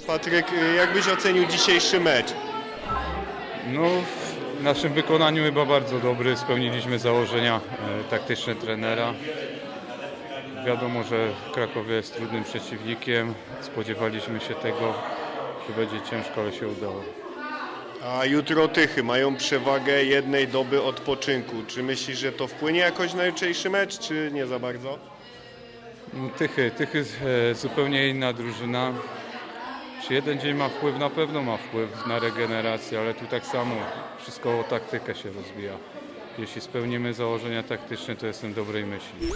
Patryk, y, jak byś ocenił dzisiejszy mecz? No, w naszym wykonaniu chyba bardzo dobry. Spełniliśmy założenia e, taktyczne trenera. Wiadomo, że Krakowie jest trudnym przeciwnikiem. Spodziewaliśmy się tego, że będzie ciężko, ale się udało. A jutro Tychy mają przewagę jednej doby odpoczynku. Czy myślisz, że to wpłynie jakoś na jutrzejszy mecz, czy nie za bardzo? No, Tychy, Tychy e, zupełnie inna drużyna. Czy jeden dzień ma wpływ? Na pewno ma wpływ na regenerację, ale tu tak samo wszystko o taktykę się rozbija. Jeśli spełnimy założenia taktyczne, to jestem dobrej myśli.